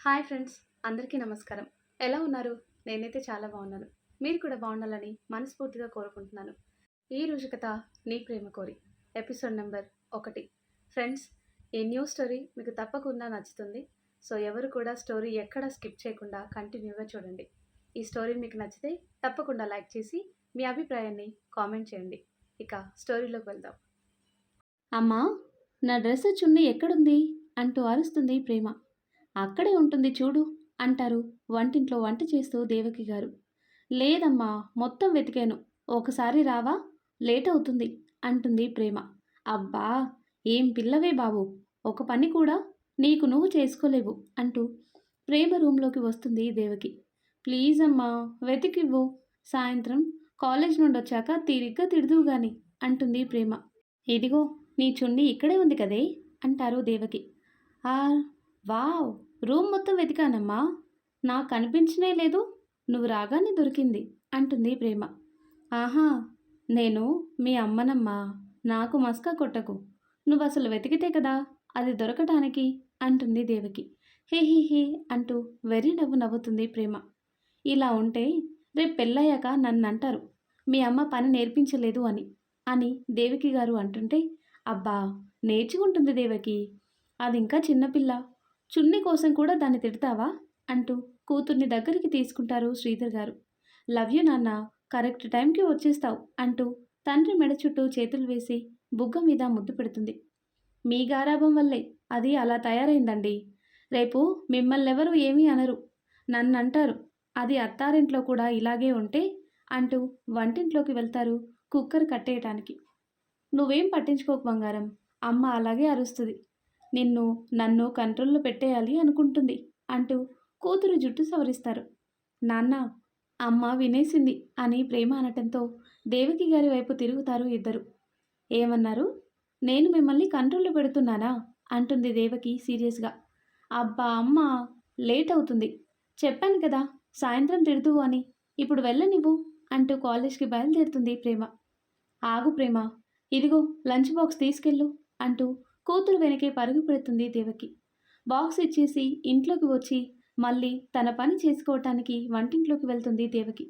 Hi friends అందరికీ నమస్కారం. ఎలా ఉన్నారు? నేనైతే చాలా బాగున్నాను. మీరు కూడా బాగుండాలని మనస్ఫూర్తిగా కోరుకుంటున్నాను. ఈ రోజు కథ నీ ప్రేమ కోరి ఎపిసోడ్ నెంబర్ ఒకటి. ఫ్రెండ్స్ ఈ న్యూ స్టోరీ మీకు తప్పకుండా నచ్చుతుంది. సో ఎవరు కూడా స్టోరీ ఎక్కడ స్కిప్ చేయకుండా కంటిన్యూగా చూడండి. ఈ స్టోరీ మీకు నచ్చితే తప్పకుండా లైక్ చేసి మీ అభిప్రాయాన్ని కామెంట్ చేయండి. ఇక స్టోరీలోకి వెళ్దాం. అమ్మా నా డ్రెస్ చున్నీ ఎక్కడుంది? అంటూ అరుస్తుంది ప్రేమ. అక్కడే ఉంటుంది చూడు అంటారు వంటింట్లో వంట చేస్తూ దేవకి గారు. లేదమ్మా మొత్తం వెతికాను. ఒకసారి రావా? లేట్ అవుతుంది అంటుంది ప్రేమ. అబ్బా ఏం పిల్లవే బాబు. ఒక పని కూడా నీకు నువ్వు చేసుకోలేవు అంటూ ప్రేమ రూమ్లోకి వస్తుంది దేవకి. ప్లీజ్ అమ్మా వెతికివ్వు. సాయంత్రం కాలేజ్ నుండి వచ్చాక తీరిగ్గా తిడుదువు గాని అంటుంది ప్రేమ. ఇదిగో నీ చున్నీ ఇక్కడే ఉంది కదే అంటారు దేవకి. ఆ వావ్! రూమ్ మొత్తం వెతికానమ్మా. నాకు కనిపించనే లేదు. నువ్వు రాగానే దొరికింది అంటుంది ప్రేమ. ఆహా నేను మీ అమ్మనమ్మా. నాకు మస్కా కొట్టకు. నువ్వు అసలు వెతికితే కదా అది దొరకటానికి అంటుంది దేవకి. హే హే హే అంటూ వెర్రి నవ్వు నవ్వుతుంది ప్రేమ. ఇలా ఉంటే రేపు పెళ్ళయ్యాక నన్ను అంటారు మీ అమ్మ పని నేర్పించలేదు అని అని దేవికి గారు అంటుంటే అబ్బా నేర్చుకుంటుంది దేవకి. అది ఇంకా చిన్నపిల్ల. చున్నీ కోసం కూడా దాన్ని తిడతావా? అంటూ కూతుర్ని దగ్గరికి తీసుకుంటారు శ్రీధర్ గారు. లవ్ యూ నాన్న కరెక్ట్ టైంకి వచ్చేస్తావు అంటూ తండ్రి మెడ చుట్టూ చేతులు వేసి బుగ్గ మీద ముద్దు పెడుతుంది. మీ గారాభం వల్లే అది అలా తయారైందండి. రేపు మిమ్మల్ని ఎవరు ఏమీ అనరు. నన్ను అంటారు అది అత్తారింట్లో కూడా ఇలాగే ఉంటే అంటూ వంటింట్లోకి వెళ్తారు కుక్కర్ కట్టేయటానికి. నువ్వేం పట్టించుకోకు బంగారం అమ్మ అలాగే అరుస్తుంది. నిన్ను నన్ను కంట్రోల్లో పెట్టేయాలి అనుకుంటుంది అంటూ కూతురు జుట్టు సవరిస్తారు. నాన్న అమ్మ వినేసింది అని ప్రేమ అనటంతో దేవకి గారి వైపు తిరుగుతారు ఇద్దరు. ఏమన్నారు? నేను మిమ్మల్ని కంట్రోల్లో పెడుతున్నానా? అంటుంది దేవకి సీరియస్గా. అబ్బా అమ్మ లేట్ అవుతుంది. చెప్పాను కదా సాయంత్రం తిడుతువు అని. ఇప్పుడు వెళ్ళనివ్వు అంటూ కాలేజ్కి బయలుదేరుతుంది ప్రేమ. ఆగు ప్రేమ. ఇదిగో లంచ్ బాక్స్ తీసుకెళ్ళు అంటూ కూతురు వెనకే పరుగు పెడుతుంది దేవకి. బాక్స్ ఇచ్చేసి ఇంట్లోకి వచ్చి మళ్ళీ తన పని చేసుకోవటానికి వంటింట్లోకి వెళ్తుంది దేవకి.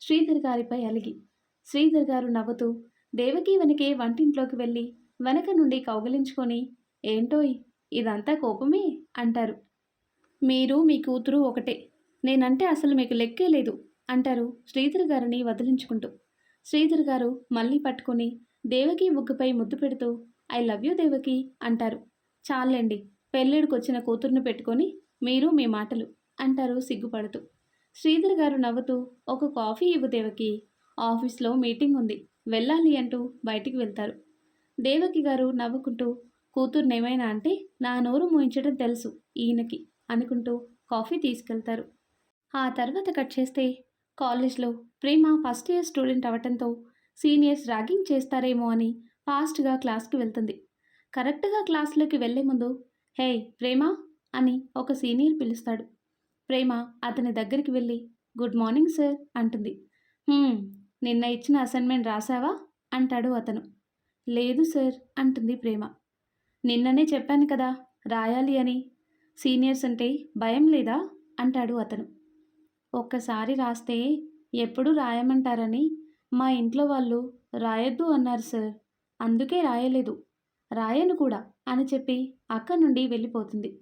శ్రీధర్ గారిపై అలిగి. శ్రీధర్ గారు నవ్వుతూ దేవకి వెనకే వంటింట్లోకి వెళ్ళి వెనక నుండి కౌగిలించుకొని ఏంటోయ్ ఇదంతా కోపమే? అంటారు. మీరు మీ కూతురు ఒకటే. నేనంటే అసలు మీకు లెక్కే లేదు. అంటారు శ్రీధర్ గారిని వదిలించుకుంటూ. శ్రీధర్ గారు మళ్ళీ పట్టుకొని దేవకి బుగ్గపై ముద్దు పెడుతూ ఐ లవ్ యూ దేవకి అంటారు. చాలండి పెళ్ళిడికి వచ్చిన కూతుర్ని పెట్టుకొని మీరు మీ మాటలు అంటారు సిగ్గుపడుతూ. శ్రీధర్ గారు నవ్వుతూ ఒక కాఫీ ఇవ్వు దేవకి. ఆఫీస్లో మీటింగ్ ఉంది వెళ్ళాలి అంటూ బయటికి వెళ్తారు. దేవకి గారు నవ్వుకుంటూ కూతుర్నేమైనా అంటే నా నోరు మూయించడం తెలుసు ఈయనకి అనుకుంటూ కాఫీ తీసుకెళ్తారు. ఆ తర్వాత కట్ చేస్తే కాలేజ్లో ప్రేమ ఫస్ట్ ఇయర్ స్టూడెంట్ అవటంతో సీనియర్స్ ర్యాగింగ్ చేస్తారేమో అని ఫాస్ట్గా క్లాస్కి వెళ్తుంది. కరెక్ట్గా క్లాస్లోకి వెళ్ళే ముందు హే ప్రేమ? అని ఒక సీనియర్ పిలుస్తాడు. ప్రేమ అతని దగ్గరికి వెళ్ళి గుడ్ మార్నింగ్ సార్ అంటుంది. నిన్న ఇచ్చిన అసైన్మెంట్ రాసావా? అంటాడు అతను. లేదు సార్ అంటుంది ప్రేమ. నిన్ననే చెప్పాను కదా రాయాలి అని. సీనియర్స్ అంటే భయం లేదా? అంటాడు అతను. ఒక్కసారి రాస్తే ఎప్పుడు రాయమంటారని మా ఇంట్లో వాళ్ళు రాయొద్దు అన్నారు సార్ అందుకే రాయలేదు. రాయను కూడా అని చెప్పి అక్కడి నుండి వెళ్ళిపోతుంది.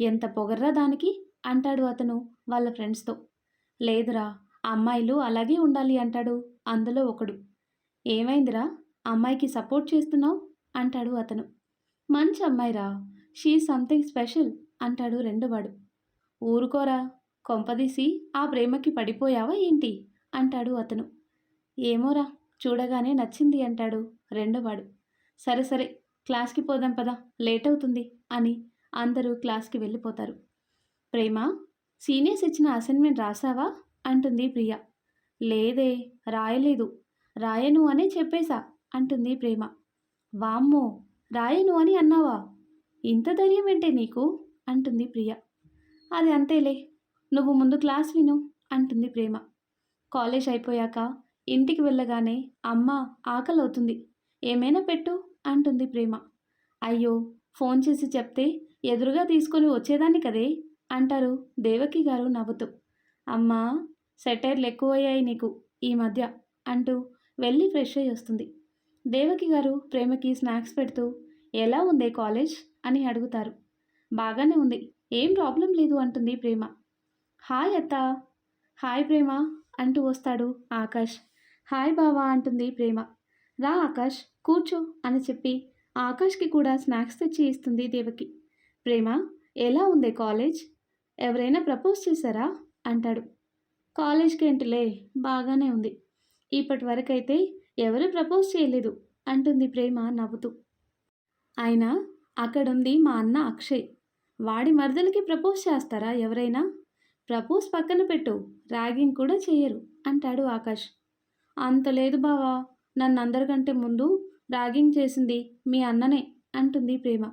ఎంత పొగర్రా దానికి? అంటాడు అతను వాళ్ళ ఫ్రెండ్స్తో. లేదురా అమ్మాయిలు అలాగే ఉండాలి అంటాడు అందులో ఒకడు. ఏమైందిరా? అమ్మాయికి సపోర్ట్ చేస్తున్నావు? అంటాడు అతను. మంచి అమ్మాయిరా. షీ సంథింగ్ స్పెషల్ అంటాడు రెండోవాడు. ఊరుకోరా కొంపదీసి ఆ ప్రేమకి పడిపోయావా ఏంటి? అంటాడు అతను. ఏమోరా చూడగానే నచ్చింది అంటాడు రెండోవాడు సరే సరే క్లాస్కి పోదాం పదా లేట్ అవుతుంది అని అందరూ క్లాస్కి వెళ్ళిపోతారు. ప్రేమ సీనియర్స్ ఇచ్చిన అసైన్మెంట్ రాసావా? అంటుంది ప్రియ. లేదే రాయలేదు. రాయను అనే చెప్పేశా అంటుంది ప్రేమ. వామ్మో రాయను అని అన్నావా? ఇంత ధైర్యం ఏంటే నీకు? అంటుంది ప్రియ. అది అంతేలే నువ్వు ముందు క్లాస్ విను అంటుంది ప్రేమ. కాలేజ్ అయిపోయాక ఇంటికి వెళ్ళగానే అమ్మ ఆకలి అవుతుంది ఏమైనా పెట్టు అంటుంది ప్రేమ. అయ్యో ఫోన్ చేసి చెప్తే ఎదురుగా తీసుకొని వచ్చేదాన్ని కదే అంటారు దేవకి గారు నవ్వుతూ. అమ్మా సెటైర్లు ఎక్కువయ్యాయి నీకు ఈ మధ్య అంటూ వెళ్ళి ఫ్రెష్ అయ్యి వస్తుంది. దేవకి గారు ప్రేమకి స్నాక్స్ పెడుతూ ఎలా ఉందే కాలేజ్? అని అడుగుతారు. బాగానే ఉంది ఏం ప్రాబ్లం లేదు అంటుంది ప్రేమ. హాయ్ అత్త. హాయ్ ప్రేమ అంటూ వస్తాడు ఆకాష్. హాయ్ బావా అంటుంది ప్రేమ. రా ఆకాష్ కూర్చో అని చెప్పి ఆకాష్కి కూడా స్నాక్స్ తెచ్చి ఇస్తుంది దేవకి. ప్రేమ ఎలా ఉంది కాలేజ్? ఎవరైనా ప్రపోజ్ చేశారా? అంటాడు. కాలేజ్కి ఏంటిలే బాగానే ఉంది. ఇప్పటి వరకైతే ఎవరు ప్రపోజ్ చేయలేదు అంటుంది ప్రేమ నవ్వుతూ. అయినా అక్కడుంది మా అన్న అక్షయ్. వాడి మరదలకి ప్రపోజ్ చేస్తారా ఎవరైనా? ప్రపోజ్ పక్కన పెట్టు ర్యాగింగ్ కూడా చేయరు అంటాడు ఆకాష్. అంత లేదు బావా నన్ను అందరికంటే ముందు ర్యాగింగ్ చేసింది మీ అన్ననే అంటుంది ప్రేమ.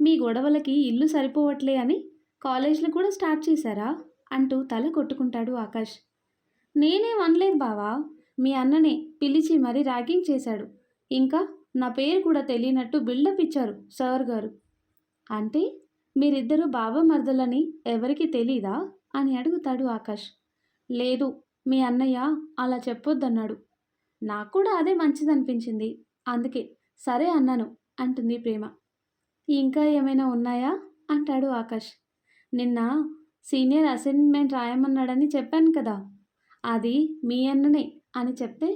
మీ గొడవలకి ఇల్లు సరిపోవట్లే అని కాలేజీలు కూడా స్టార్ట్ చేశారా? అంటూ తల కొట్టుకుంటాడు ఆకాష్. నేనేం అనలేదు బావా. మీ అన్ననే పిలిచి మరీ ర్యాగింగ్ చేశాడు. ఇంకా నా పేరు కూడా తెలియనట్టు బిల్డప్ ఇచ్చారు సార్ గారు. అంటే మీరిద్దరూ బావ మరదలని ఎవరికి తెలీదా? అని అడుగుతాడు ఆకాష్. లేదు మీ అన్నయ్య అలా చెప్పొద్దన్నాడు. నాకు కూడా అదే మంచిదనిపించింది. అందుకే సరే అన్నాను అంటుంది ప్రేమ. ఇంకా ఏమైనా ఉన్నాయా? అంటాడు ఆకాష్. నిన్న సీనియర్ అసైన్మెంట్ రాయమన్నాడని చెప్పాను కదా. అది మీ అన్ననే అని చెప్తే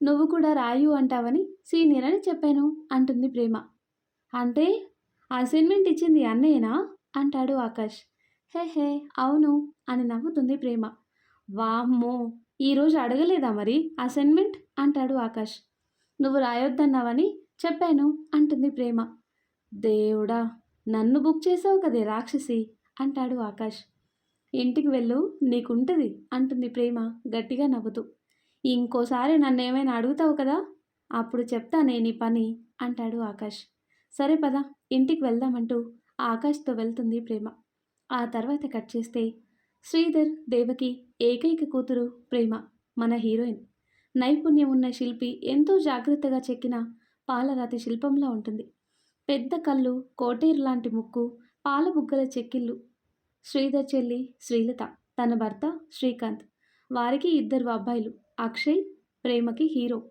నువ్వు కూడా రాయు అంటావని సీనియర్ అని చెప్పాను అంటుంది ప్రేమ. అంటే అసైన్మెంట్ ఇచ్చింది అన్నయ్యనా? అంటాడు ఆకాష్. హే హే అవును అని నవ్వుతుంది ప్రేమ. వామ్మో ఈరోజు అడగలేదా మరి? అసైన్మెంట్? అంటాడు ఆకాష్. నువ్వు రాయొద్దన్నావని చెప్పాను అంటుంది ప్రేమ. దేవుడా నన్ను బుక్ చేసావు కదే రాక్షసి? అంటాడు ఆకాష్. ఇంటికి వెళ్ళు నీకుంటుంది అంటుంది ప్రేమ గట్టిగా నవ్వుతూ. ఇంకోసారి నన్ను ఏమైనా అడుగుతావు కదా? అప్పుడు చెప్తానే నీ పని అంటాడు ఆకాష్. సరే పదా ఇంటికి వెళ్దామంటూ ఆకాష్తో వెళ్తుంది ప్రేమ. ఆ తర్వాత కట్ చేస్తే శ్రీధర్ దేవకి ఏకైక కూతురు ప్రేమ మన హీరోయిన్. నైపుణ్యం ఉన్న శిల్పి ఎంతో జాగ్రత్తగా చెక్కిన పాలరాతి శిల్పంలా ఉంటుంది. పెద్ద కళ్ళు కోటేరు లాంటి ముక్కు పాలబుగ్గల చెక్కిళ్ళు. శ్రీధర్ చెల్లి శ్రీలత తన భర్త శ్రీకాంత్. వారికి ఇద్దరు అబ్బాయిలు అక్షయ్ ప్రేమకి హీరో.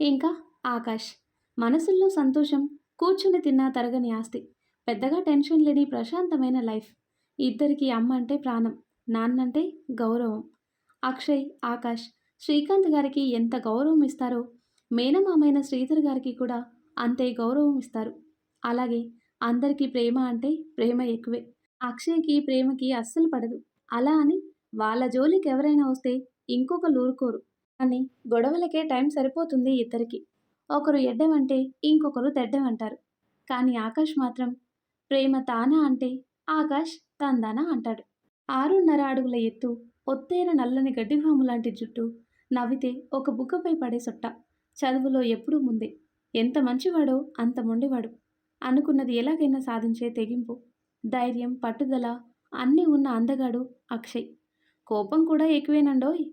ఇంకా ఆకాష్. మనసుల్లో సంతోషం కూర్చుని తిన్నా తరగని ఆస్తి. పెద్దగా టెన్షన్ లేని ప్రశాంతమైన లైఫ్. ఇద్దరికి అమ్మ అంటే ప్రాణం. నాన్నంటే గౌరవం. అక్షయ్ ఆకాష్ శ్రీకాంత్ గారికి ఎంత గౌరవం ఇస్తారో మేనమామైన శ్రీధర్ గారికి కూడా అంతే గౌరవం ఇస్తారు. అలాగే అందరికీ ప్రేమ అంటే ప్రేమ ఎక్కువే. అక్షయ్కి ప్రేమకి అస్సలు పడదు. అలా అని వాళ్ళ జోలికి ఎవరైనా వస్తే ఇంకొకరు ఊరుకోరు. అని గొడవలకే టైం సరిపోతుంది ఇద్దరికి. ఒకరు ఎడ్డమంటే ఇంకొకరు తెడ్డమంటారు కానీ ఆకాష్ మాత్రం ప్రేమ తానా అంటే ఆకాష్ తందానా అంటాడు. ఆరున్నర అడుగుల ఎత్తు ఒత్తేర నల్లని గడ్డివాము లాంటి జుట్టు. నవ్వితే ఒక బుగ్గపై పడే సొట్ట. చదువులో ఎప్పుడూ ముందే. ఎంత మంచివాడో అంత మొండివాడు. అనుకున్నది ఎలాగైనా సాధించే తెగింపు. ధైర్యం పట్టుదల అన్నీ ఉన్న అందగాడు అక్షయ్. కోపం కూడా ఎక్కువేనండోయ్.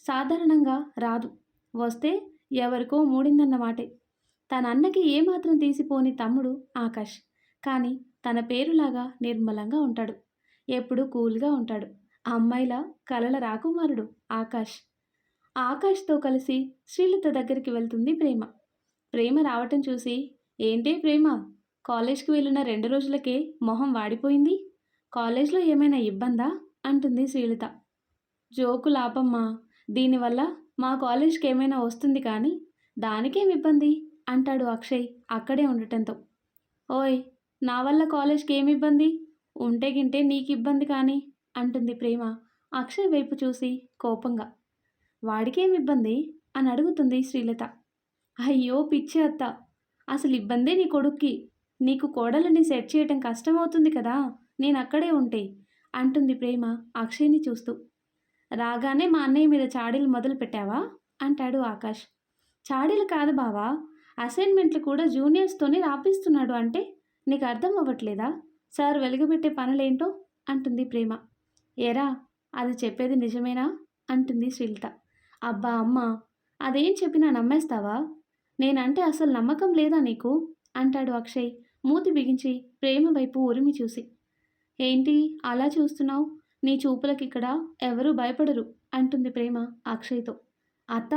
సాధారణంగా రాదు. వస్తే ఎవరికో మూడిందన్న మాటే. తన అన్నకి ఏమాత్రం తీసిపోని తమ్ముడు ఆకాష్. కానీ తన పేరులాగా నిర్మలంగా ఉంటాడు. ఎప్పుడూ కూల్గా ఉంటాడు. అమ్మాయిల కలల రాకుమారుడు ఆకాష్. ఆకాష్తో కలిసి శ్రీలత దగ్గరికి వెళ్తుంది ప్రేమ. ప్రేమ రావటం చూసి ఏంటే ప్రేమ? కాలేజ్కి వెళ్ళిన రెండు రోజులకే మొహం వాడిపోయింది. కాలేజ్లో ఏమైనా ఇబ్బందా? అంటుంది శ్రీలత. జోకు లాపమ్మా. దీనివల్ల మా కాలేజ్కి ఏమైనా వస్తుంది కానీ దానికేం ఇబ్బంది? అంటాడు అక్షయ్ అక్కడే ఉండటంతో. ఓయ్ నా వల్ల కాలేజ్కి ఏమి ఇబ్బంది? ఉంటే గింటే నీకు ఇబ్బంది కానీ? అంటుంది ప్రేమ అక్షయ్ వైపు చూసి కోపంగా. వాడికేం ఇబ్బంది? అని అడుగుతుంది శ్రీలత. అయ్యో పిచ్చి అత్త. అసలు ఇబ్బందే నీ కొడుక్కి. నీకు కోడలని సెట్ చేయటం కష్టమవుతుంది కదా? నేను అక్కడే ఉంటే అంటుంది ప్రేమ అక్షయ్ని చూస్తూ. రాగానే మా అన్నయ్య మీద చాడీలు మొదలు పెట్టావా అంటాడు ఆకాష్. చాడీలు కాదు బావా అసైన్మెంట్లు కూడా జూనియర్స్తోనే రాపిస్తున్నాడు అంటే నీకు అర్థం అవ్వట్లేదా? సార్ వెలుగుబెట్టే పనులేంటో? అంటుంది ప్రేమ. ఏరా అది చెప్పేది నిజమేనా? అంటుంది శ్రీలత. అబ్బా అమ్మ అదేం చెప్పినా నమ్మేస్తావా? నేనంటే అసలు నమ్మకం లేదా నీకు? అంటాడు అక్షయ్ మూతి బిగించి ప్రేమ వైపు ఉరిమి చూసి. ఏంటి అలా చూస్తున్నావు? నీ చూపులకి ఇక్కడ ఎవరూ భయపడరు అంటుంది ప్రేమ అక్షయ్తో. అత్త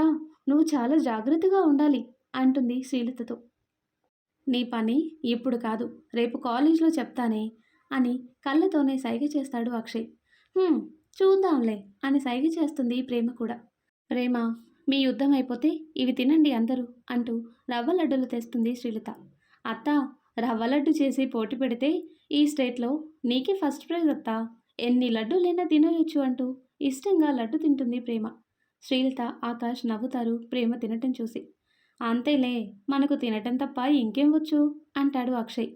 నువ్వు చాలా జాగ్రత్తగా ఉండాలి అంటుంది శ్రీలతతో. నీ పని ఇప్పుడు కాదు రేపు కాలేజ్లో చెప్తానే అని కళ్ళతోనే సైగ చేస్తాడు అక్షయ్. చూద్దాంలే అని సైగ చేస్తుంది ప్రేమ కూడా. ప్రేమ మీ యుద్ధం అయిపోతే ఇవి తినండి అందరూ అంటూ రవ్వ లడ్డులు తెస్తుంది శ్రీలత. అత్త రవ్వ లడ్డు చేసి పోటీ పెడితే ఈ స్టేట్లో నీకే ఫస్ట్ ప్రైజ్ అత్త. ఎన్ని లడ్డూలైనా తినవచ్చు అంటూ ఇష్టంగా లడ్డు తింటుంది ప్రేమ. శ్రీలత ఆకాష్ నవ్వుతారు ప్రేమ తినటం చూసి. అంతేలే మనకు తినటం తప్ప ఇంకేం వచ్చు? అంటాడు అక్షయ్.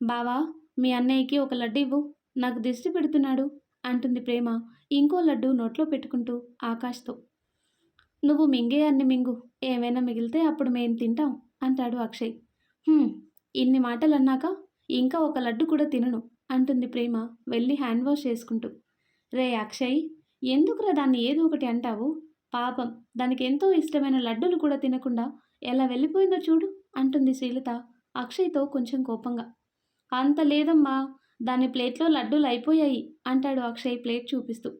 బావా మీ అన్నయ్యకి ఒక లడ్డు ఇవ్వు నాకు దిష్టి పెడుతున్నాడు అంటుంది ప్రేమ ఇంకో లడ్డు నోట్లో పెట్టుకుంటూ ఆకాష్తో. నువ్వు మింగే అన్ని మింగు ఏమైనా మిగిలితే అప్పుడు మేం తింటాం అంటాడు అక్షయ్. ఇన్ని మాటలు అన్నాక ఇంకా ఒక లడ్డు కూడా తినను అంటుంది ప్రేమ వెళ్ళి హ్యాండ్ వాష్ చేసుకుంటూ. రే అక్షయ్ ఎందుకురా దాన్ని ఏదో ఒకటి అంటావు? పాపం దానికి ఎంతో ఇష్టమైన లడ్డూలు కూడా తినకుండా ఎలా వెళ్ళిపోయిందో చూడు అంటుంది శ్రీలత అక్షయ్తో కొంచెం కోపంగా. అంత లేదమ్మా దాని ప్లేట్లో లడ్డూలు అయిపోయాయి అంటాడు అక్షయ్ ప్లేట్ చూపిస్తూ.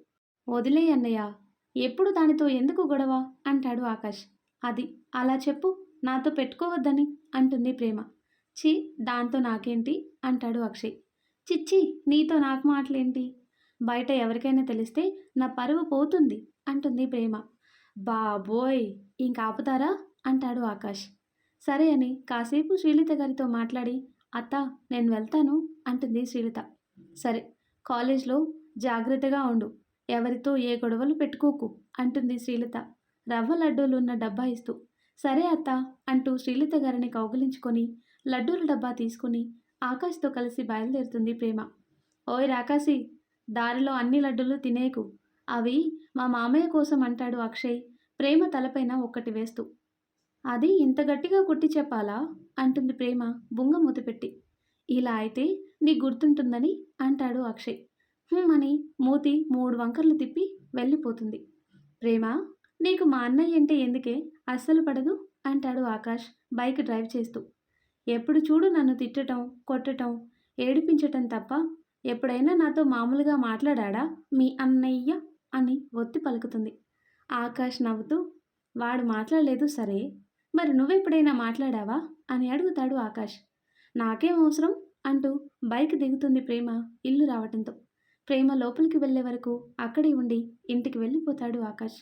వదిలే అన్నయ్య ఎప్పుడు దానితో ఎందుకు గొడవ అంటాడు ఆకాష్. అది అలా చెప్పు నాతో పెట్టుకోవద్దని అంటుంది ప్రేమ. ఛీ దాంతో నాకేంటి అంటాడు అక్షయ్. చిచ్చి నీతో నాకు మాటలేంటి? బయట ఎవరికైనా తెలిస్తే నా పరువు పోతుంది అంటుంది ప్రేమ. బాబోయ్ ఇంకాపుతారా అంటాడు ఆకాష్. సరే అని కాసేపు శ్రీలిత గారితో మాట్లాడి అత్త నేను వెళ్తాను అంటుంది శ్రీలిత. సరే కాలేజ్లో జాగ్రత్తగా ఉండు ఎవరితో ఏ గొడవలు పెట్టుకోకు అంటుంది శ్రీలిత. రవ్వ లడ్డూలు ఉన్న డబ్బా ఇస్తూ సరే అత్త అంటూ శ్రీలిత గారిని కౌగిలించుకొని లడ్డూల డబ్బా తీసుకుని ఆకాష్తో కలిసి బయలుదేరుతుంది ప్రేమ. ఓయ్ రాకాసి దారిలో అన్ని లడ్డూలు తినేకు అవి మా మామయ్య కోసం అంటాడు అక్షయ్ ప్రేమ తలపైన ఒక్కటి వేస్తూ. అది ఇంత గట్టిగా కొట్టి చెప్పాలా? అంటుంది ప్రేమ బుంగ మూతిపెట్టి ఇలా అయితే నీకు గుర్తుంటుందని అంటాడు అక్షయ్. అని మూతి మూడు వంకర్లు తిప్పి వెళ్ళిపోతుంది. ప్రేమ నీకు మా అన్నయ్య అంటే ఎందుకే అస్సలు పడదు? అంటాడు ఆకాష్ బైక్ డ్రైవ్ చేస్తూ. ఎప్పుడు చూడు నన్ను తిట్టటం కొట్టటం ఏడిపించటం తప్ప ఎప్పుడైనా నాతో మామూలుగా మాట్లాడా మీ అన్నయ్య? అని ఒత్తి పలుకుతుంది. ఆకాష్ నవ్వుతూ వాడు మాట్లాడలేదు సరే మరి నువ్వెప్పుడైనా మాట్లాడావా? అని అడుగుతాడు ఆకాష్. నాకేం అవసరం? అంటూ బైక్ దిగుతుంది ప్రేమ ఇల్లు రావటంతో. ప్రేమ లోపలికి వెళ్ళే వరకు అక్కడే ఉండి ఇంటికి వెళ్ళిపోతాడు ఆకాష్.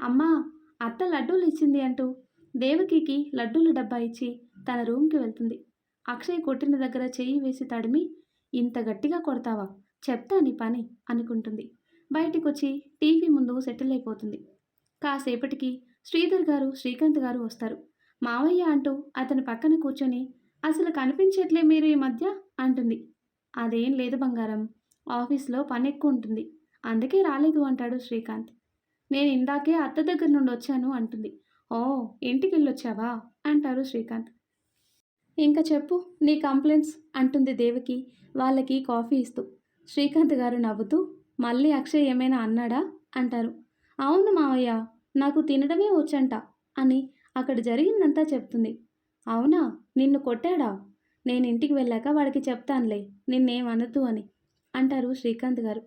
అమ్మా అత్త లడ్డూలు ఇచ్చింది అంటూ దేవకికి లడ్డూల డబ్బా ఇచ్చి తన రూమ్కి వెళ్తుంది. అక్షయ్ కొట్టిన దగ్గర చేయి వేసి తడిమి ఇంత గట్టిగా కొడతావా? చెప్తా నీ పని అనుకుంటుంది. బయటికి వచ్చి టీవీ ముందు సెటిల్ అయిపోతుంది. కాసేపటికి శ్రీధర్ గారు శ్రీకాంత్ గారు వస్తారు. మావయ్య అంటూ అతని పక్కన కూర్చొని అసలు కనిపించట్లే మీరు ఈ మధ్య? అంటుంది. అదేం లేదు బంగారం. ఆఫీస్లో పని ఎక్కువ ఉంటుంది. అందుకే రాలేదు అంటాడు శ్రీకాంత్. నేను ఇందాకే అత్త దగ్గర నుండి వచ్చాను అంటుంది. ఓ ఇంటికి వెళ్ళొచ్చావా? అంటారు శ్రీకాంత్. ఇంకా చెప్పు నీ కంప్లైంట్స్ అంటుంది దేవకి. వాళ్ళకి కాఫీ ఇస్తూ. శ్రీకాంత్ గారు నవ్వుతూ మళ్ళీ అక్షయ్ ఏమైనా అన్నాడా? అంటారు. అవును మావయ్య నాకు తినడమే వచ్చంట అని అక్కడ జరిగిందంతా చెప్తుంది. అవునా? నిన్ను కొట్టాడా? నేను ఇంటికి వెళ్ళాక వాడికి చెప్తానులే నిన్నేమనద్దు అని అంటారు శ్రీకాంత్ గారు.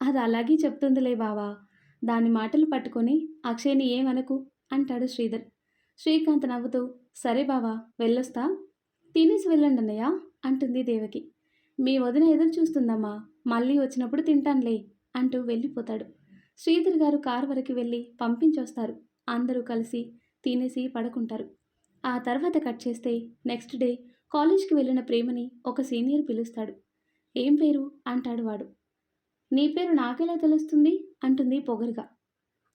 అది అలాగే చెప్తుందిలే బావా. దాని మాటలు పట్టుకొని అక్షయ్ని ఏమనకు అంటాడు శ్రీధర్. శ్రీకాంత్ నవ్వుతూ సరే బావా వెళ్ళొస్తా. తినేసి వెళ్ళండి అన్నయ్య అంటుంది దేవకి. మీ వదిన ఎదురు చూస్తుందమ్మా మళ్ళీ వచ్చినప్పుడు తింటానులే అంటూ వెళ్ళిపోతాడు. శ్రీధర్ గారు కారు వరకు వెళ్ళి పంపించొస్తారు. అందరూ కలిసి తినేసి పడుకుంటారు. ఆ తర్వాత కట్ చేస్తే నెక్స్ట్ డే కాలేజ్కి వెళ్ళిన ప్రేమని ఒక సీనియర్ పిలుస్తాడు. ఏం పేరు? అంటాడు వాడు. నీ పేరు నాకెలా తెలుస్తుంది? అంటుంది పొగరుగా.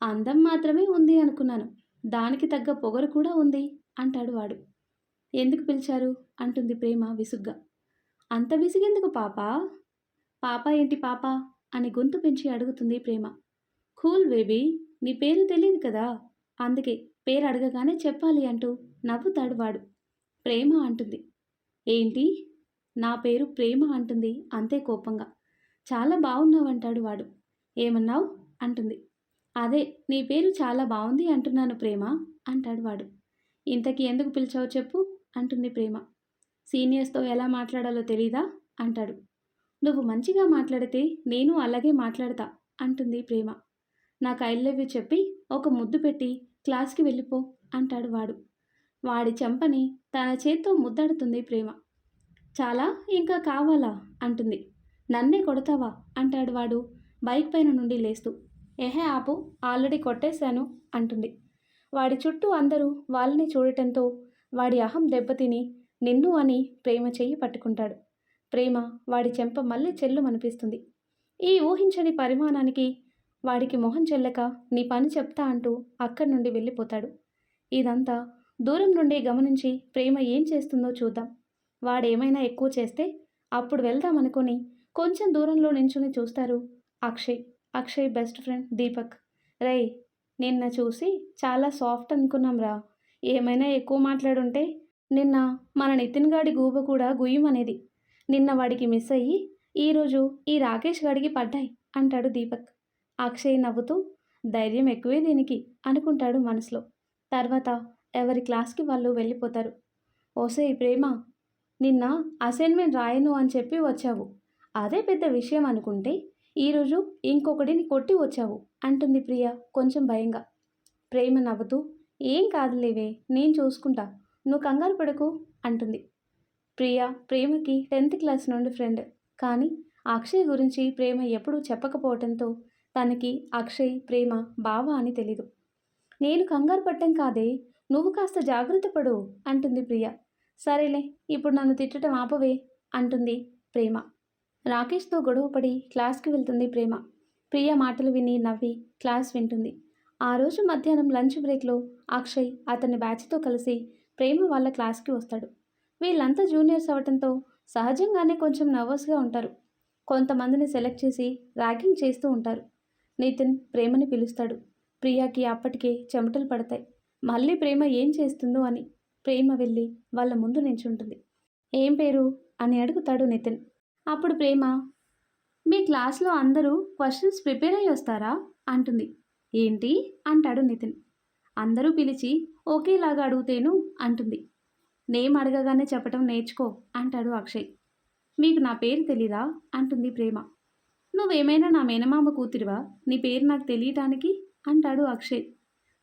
అందం మాత్రమే ఉంది అనుకున్నాను. దానికి తగ్గ పొగరు కూడా ఉంది అంటాడు వాడు. ఎందుకు పిలిచారు? అంటుంది ప్రేమ విసుగ్గా. అంత విసిగెందుకు పాప? పాప ఏంటి పాప? అని గొంతు పెంచి అడుగుతుంది ప్రేమ. కూల్ బేబీ నీ పేరు తెలియదు కదా? అందుకే పేరు అడగగానే చెప్పాలి అంటూ నవ్వుతాడు వాడు ప్రేమ అంటుంది. ఏంటి? నా పేరు ప్రేమ అంటుంది అంతే కోపంగా. చాలా బాగున్నావంటాడు వాడు. ఏమన్నావు? అంటుంది. అదే నీ పేరు చాలా బాగుంది అంటున్నాను ప్రేమ అంటాడు వాడు. ఇంతకీ ఎందుకు పిలిచావు చెప్పు అంటుంది ప్రేమ. సీనియర్స్తో ఎలా మాట్లాడాలో తెలీదా? అంటాడు. నువ్వు మంచిగా మాట్లాడితే నేను అలాగే మాట్లాడతా అంటుంది ప్రేమ. నాకు ఐ లవ్ యూ చెప్పి ఒక ముద్దు పెట్టి క్లాస్కి వెళ్ళిపో అంటాడు వాడు. వాడి చెంపని తన చేత్తో ముద్దాడుతుంది ప్రేమ. చాలా ఇంకా కావాలా? అంటుంది. నన్నే కొడతావా? అంటాడు వాడు బైక్ పైన నుండి లేస్తూ. ఏహే ఆపు ఆల్రెడీ కొట్టేశాను అంటుంది. వాడి చుట్టూ అందరూ వాళ్ళని చూడటంతో వాడి అహం దెబ్బతిని నిన్ను అని ప్రేమ చెయ్యి పట్టుకుంటాడు. ప్రేమ వాడి చెంప మళ్ళీ చెల్లు అనిపిస్తుంది ఈ ఊహించని పరిమాణానికి వాడికి మొహం చెల్లక నీ పని చెప్తా అంటూ అక్కడి నుండి వెళ్ళిపోతాడు. ఇదంతా దూరం నుండి గమనించి ప్రేమ ఏం చేస్తుందో చూద్దాం. వాడేమైనా ఎక్కువ చేస్తే అప్పుడు వెళ్దామనుకొని కొంచెం దూరంలో నించుని చూస్తారు Akshay. Akshay best friend Deepak. రై నిన్న చూసి చాలా సాఫ్ట్ అనుకున్నాం రా ఏమైనా ఎక్కువ మాట్లాడుంటే నిన్న మన నితిన్ గాడి గూబ కూడా గుయ్యమనేది. నిన్న వాడికి మిస్ అయ్యి ఈరోజు ఈ రాకేష్ గాడికి పడ్డాయి అంటాడు దీపక్. అక్షయ్ నవ్వుతూ ధైర్యం ఎక్కువే దీనికి అనుకుంటాడు మనసులో. తర్వాత ఎవరి క్లాస్కి వాళ్ళు వెళ్ళిపోతారు. ఓసే ప్రేమ నిన్న అసైన్మెంట్ రాయను అని చెప్పి వచ్చావు. అదే పెద్ద విషయం అనుకుంటే ఈరోజు ఇంకొకటిని కొట్టి వచ్చావు అంటుంది ప్రియ కొంచెం భయంగా. ప్రేమ నవ్వుతూ ఏం కాదులేవే నేను చూసుకుంటా. నువ్వు కంగారు పడకు అంటుంది. ప్రియ ప్రేమకి టెన్త్ క్లాస్ నుండి ఫ్రెండ్. కానీ అక్షయ్ గురించి ప్రేమ ఎప్పుడూ చెప్పకపోవడంతో తనకి అక్షయ్ ప్రేమ బావ అని తెలీదు. నేను కంగారు పట్టం కాదే నువ్వు కాస్త జాగ్రత్త పడు అంటుంది ప్రియ. సరేలే ఇప్పుడు నన్ను తిట్టడం ఆపవే అంటుంది ప్రేమ. రాకేష్తో గొడవపడి క్లాస్కి వెళ్తుంది ప్రేమ. ప్రియ మాటలు విని నవ్వి క్లాస్ వింటుంది. ఆ రోజు మధ్యాహ్నం లంచ్ బ్రేక్లో అక్షయ్ అతని బ్యాచ్తో కలిసి ప్రేమ వాళ్ళ క్లాస్కి వస్తాడు. వీళ్ళంతా జూనియర్స్ అవటంతో సహజంగానే కొంచెం నర్వస్గా ఉంటారు. కొంతమందిని సెలెక్ట్ చేసి ర్యాగింగ్ చేస్తూ ఉంటారు. నితిన్ ప్రేమని పిలుస్తాడు. ప్రియాకి అప్పటికే చెమటలు పడతాయి. మళ్ళీ ప్రేమ ఏం చేస్తుందో అని ప్రేమ వెళ్ళి వాళ్ళ ముందు నించుంటుంది ఏం పేరు? అని అడుగుతాడు నితిన్. అప్పుడు ప్రేమ మీ క్లాస్లో అందరూ క్వశ్చన్స్ ప్రిపేర్ అయ్యి వస్తారా? అంటుంది. ఏంటి? అంటాడు నితిన్. అందరూ పిలిచి ఒకేలాగా అడుగుతేను అంటుంది. నేమ్ అడగగానే చెప్పటం నేర్చుకో అంటాడు అక్షయ్. మీకు నా పేరు తెలీదా? అంటుంది ప్రేమ. నువ్వేమైనా నా మేనమామ కూతురివా? నీ పేరు నాకు తెలియటానికి? అంటాడు అక్షయ్.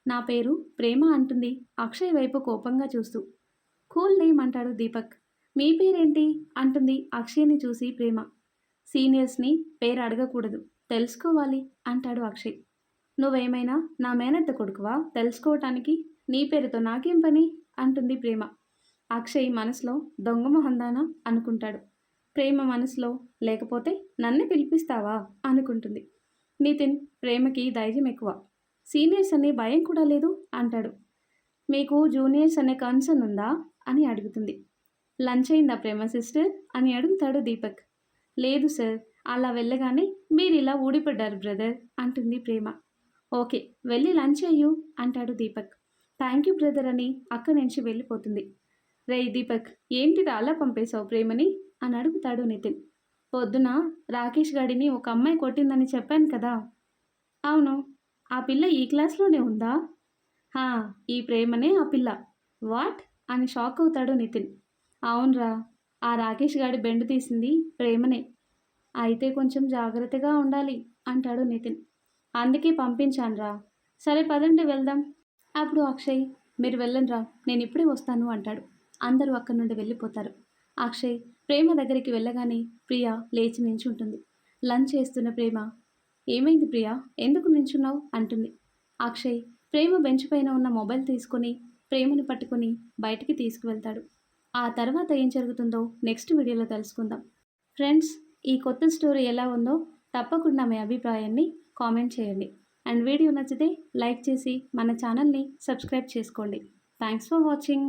నా పేరు ప్రేమ అంటుంది అక్షయ్ వైపు కోపంగా చూస్తూ. కూల్ నేమ్ అంటాడు దీపక్. మీ పేరేంటి? అంటుంది అక్షయ్ని చూసి ప్రేమ. సీనియర్స్ని పేరు అడగకూడదు. తెలుసుకోవాలి అంటాడు అక్షయ్. నువ్వేమైనా నా మేనత్త కొడుకువా? తెలుసుకోవటానికి? నీ పేరుతో నాకేం పని? అంటుంది ప్రేమ. అక్షయ్ మనసులో దొంగ మొహందానా అనుకుంటాడు. ప్రేమ మనసులో లేకపోతే నన్నే పిలిపిస్తావా? అనుకుంటుంది. నితిన్ ప్రేమకి ధైర్యం ఎక్కువ. సీనియర్స్ అనే భయం కూడా లేదు అంటాడు. మీకు జూనియర్స్ అనే కన్సర్న్ ఉందా? అని అడుగుతుంది. లంచ్ అయిందా ప్రేమ సిస్టర్? అని అడుగుతాడు దీపక్. లేదు సార్. అలా వెళ్ళగానే మీరు ఇలా ఊడిపడ్డారు బ్రదర్ అంటుంది ప్రేమ. ఓకే వెళ్ళి లంచ్ అయ్యు అంటాడు దీపక్. థ్యాంక్ యూ బ్రదర్ అని అక్కడి నుంచి వెళ్ళిపోతుంది. రే దీపక్ ఏంటిది అలా పంపేశావు ప్రేమని? అని అడుగుతాడు నితిన్. పొద్దున రాకేష్ గాడిని ఒక అమ్మాయి కొట్టిందని చెప్పాను కదా. అవును ఆ పిల్ల ఈ క్లాస్లోనే ఉందా? హా ఈ ప్రేమనే ఆ పిల్ల. వాట్? అని షాక్ అవుతాడు నితిన్. అవునరా ఆ రాకేష్ గాడి బెండు తీసింది ప్రేమనే. అయితే కొంచెం జాగ్రత్తగా ఉండాలి అంటాడు నితిన్. అందుకే పంపించానురా. సరే పదండి వెళ్దాం. అప్పుడు అక్షయ్ మీరు వెళ్ళండిరా నేను ఇప్పుడే వస్తాను అంటాడు. అందరూ అక్కడి నుండి వెళ్ళిపోతారు. అక్షయ్ ప్రేమ దగ్గరికి వెళ్ళగానే ప్రియ లేచి నించుంటుంది. లంచ్ చేస్తున్న ప్రేమ ఏమైంది ప్రియా? ఎందుకు నించున్నావు? అంటుంది. అక్షయ్ ప్రేమ బెంచ్ పైన ఉన్న మొబైల్ తీసుకొని ప్రేమని పట్టుకొని బయటికి తీసుకువెళ్తాడు. ఆ తర్వాత ఏం జరుగుతుందో నెక్స్ట్ వీడియోలో తెలుసుకుందాం. ఫ్రెండ్స్ ఈ కొత్త స్టోరీ ఎలా ఉందో తప్పకుండా మీ అభిప్రాయాన్ని కామెంట్ చేయండి. అండ్ వీడియో నచ్చితే లైక్ చేసి మన ఛానల్ని సబ్స్క్రైబ్ చేసుకోండి. Thanks for watching.